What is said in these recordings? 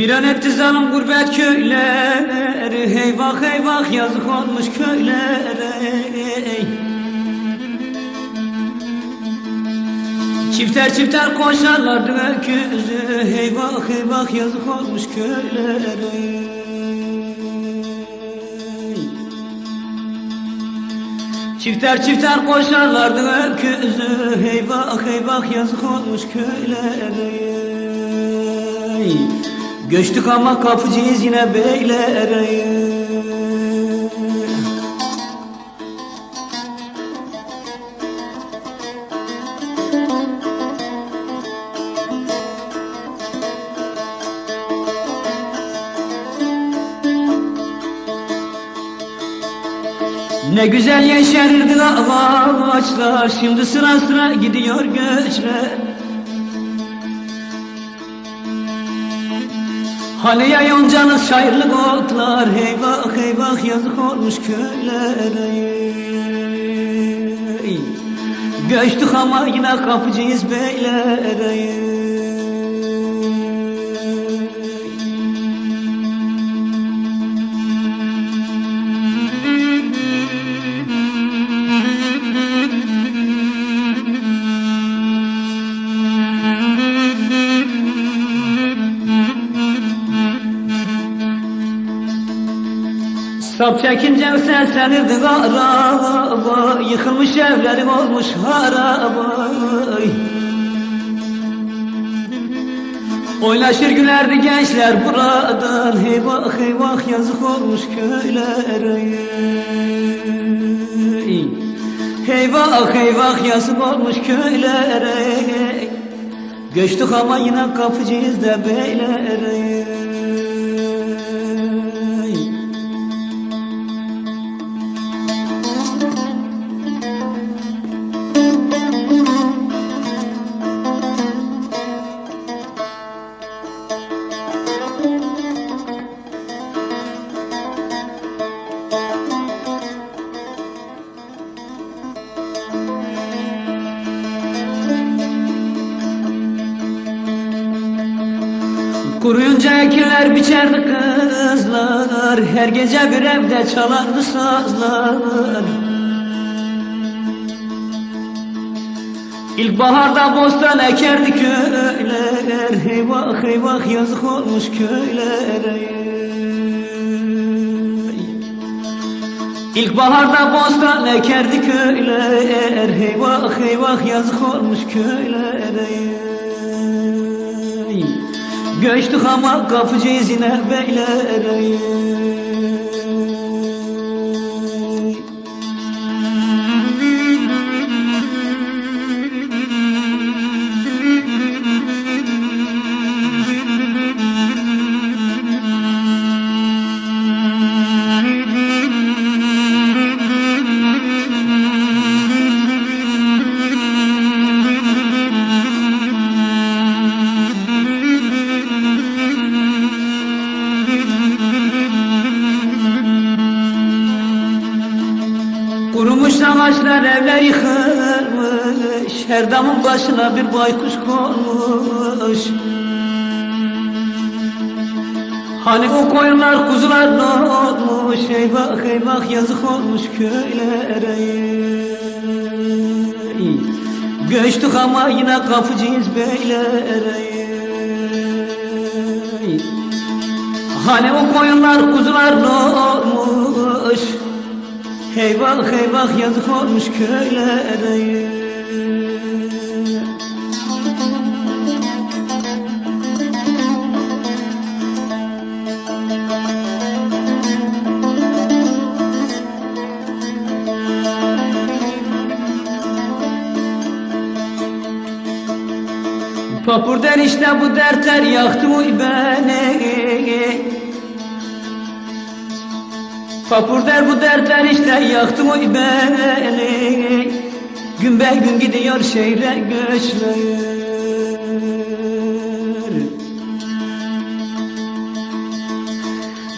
Bir an etti zalim gurbet köyleri Heyvah heyvah yazık olmuş köylere. Çifter çifter koşarlardı öküzü Heyvah heyvah yazık olmuş köylere. Çifter çifter koşarlardı öküzü Heyvah heyvah yazık olmuş köylere Göçtük ama kapıcıyız yine beylere Ne güzel yeşerdi ağaçlar. Şimdi sıra sıra gidiyor göçler Hani ya yoncanız şairlik otlar Eyvah eyvah yazık olmuş köylere. Göçtük ama yine kapıcıyız beylere Sap çekince seslenirdi araba Yıkılmış evlerim olmuş haraba Oynaşır gülerdi gençler buradan. Heyvah heyvah yazık olmuş köylere Heyvah heyvah yazık olmuş köylere Göçtük ama yine kapıcıyız da beylere Kuruyunca ekiler biçerdi kızlar. Her gece bir evde çalardı sazlar. İlkbaharda bostan ekerdi köyler. Eyvah eyvah yazık olmuş köylere. İlkbaharda bostan ekerdi köyler. Eyvah eyvah yazık olmuş köylere Göçtük ama kapıcıyız yine beylere Kurumuş ağaçlar evler yıkılmış. Her damın başına bir baykuş konmuş. Hani o koyunlar kuzular ne olmuş Eyvah eyvah yazık olmuş köylere. Göçtük ama yine kapıcıyız beylere. Hani o koyunlar kuzular ne olmuş Eyvah eyvah yazık olmuş köylere Papur der işte bu dertler yaktı uy beni Papur der bu dertler işte yaktı uy beni Gün be gün gidiyor şehre göçler.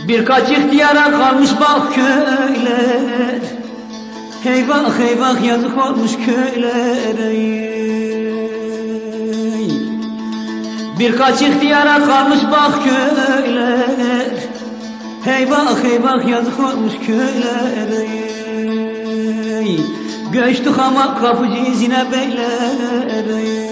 Birkaç ihtiyara kalmış bak köyler. Eyvah eyvah yazık olmuş köylere. Birkaç ihtiyara kalmış bak köyler Hey bak hey bak yazık olmuş köyler ey. Göçtük ama kapıcı izine beyler ey.